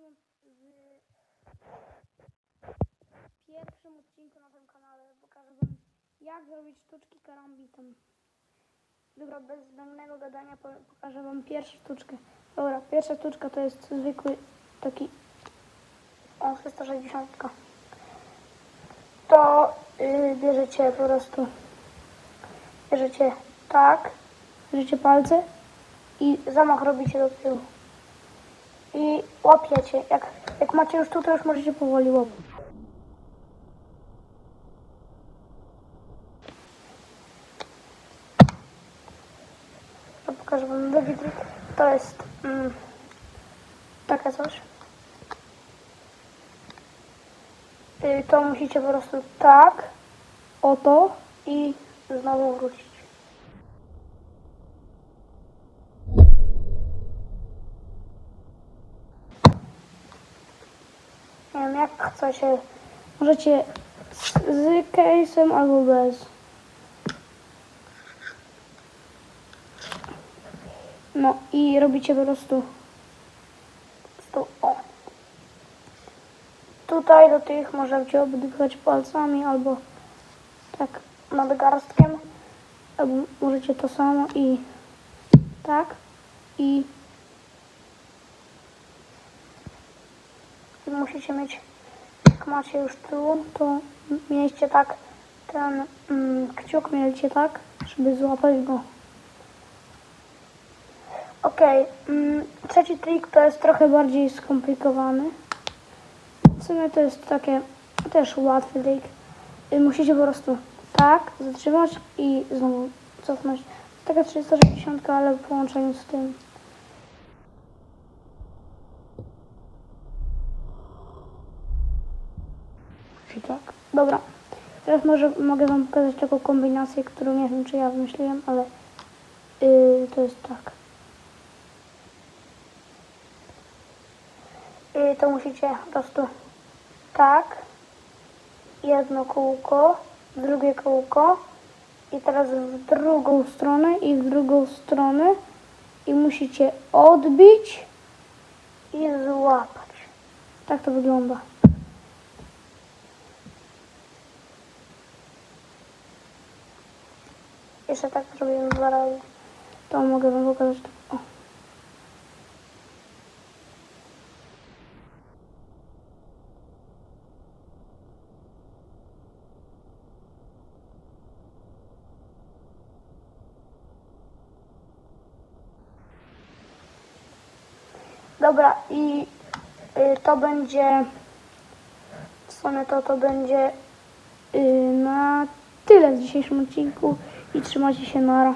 wam w pierwszym odcinku na tym kanale pokażę wam jak zrobić sztuczki karambitem. Dobra, bez zbędnego gadania po- pokażę wam pierwszą sztuczkę. Dobra, pierwsza sztuczka to jest zwykły taki o 360. To yy, bierzecie po prostu bierzecie tak, bierzecie palce i zamach robicie do tyłu. Łapiecie. Jak, jak macie już tu, to już możecie powoli łapać. To pokażę wam drugi trik. To jest mm, coś. To musicie po prostu tak, oto i znowu wrócić. Nie wiem, jak chcecie. Możecie z, case'em albo bez. No i robicie po prostu, prostu o. Tutaj do tych możecie obdychać palcami albo tak nadgarstkiem. Albo możecie to samo i tak i musicie mieć, jak macie już tył, to mieliście tak ten mm, kciuk, mieliście tak, żeby złapać go. Okej, mm, trzeci trik to jest trochę bardziej skomplikowany. W sumie to jest takie też łatwy trik. Y, Musicie po prostu tak zatrzymać i znowu cofnąć. Taka 360, ale w połączeniu z tym. Czy tak? Dobra. Teraz może mogę Wam pokazać taką kombinację, którą nie wiem, czy ja wymyśliłem, ale yy, to jest tak. Yy, to musicie po prostu tak, jedno kółko, drugie kółko i teraz w drugą stronę i w drugą stronę i musicie odbić i złapać. Tak to wygląda. Jeszcze tak zrobiłem dwa razy. To mogę wam pokazać. O. Dobra, i y, to będzie w sumie to to będzie y, na tyle w dzisiejszym odcinku i trzymajcie się na